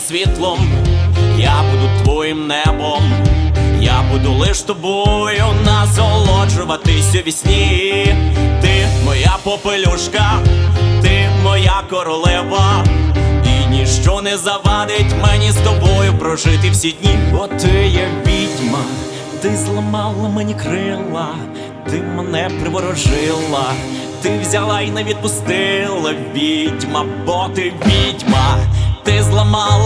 світлом, я буду твоїм небом, я буду лиш тобою насолоджуватись у вісні. Ти моя попелюшка, ти моя королева, і ніщо не завадить мені з тобою прожити всі дні. Бо ти є відьма, ти зламала мені крила, ти мене приворожила. Ти взяла і не відпустила відьма, бо ти відьма, ти зламала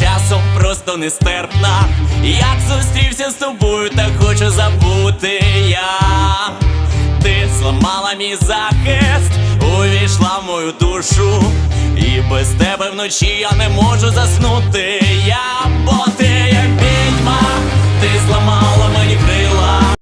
часом просто нестерпна. Як зустрівся з тобою, так хочу забути я. Ти зламала мій захист, увійшла в мою душу, і без тебе вночі я не можу заснути. Я, бо ти є відьма, ти зламала.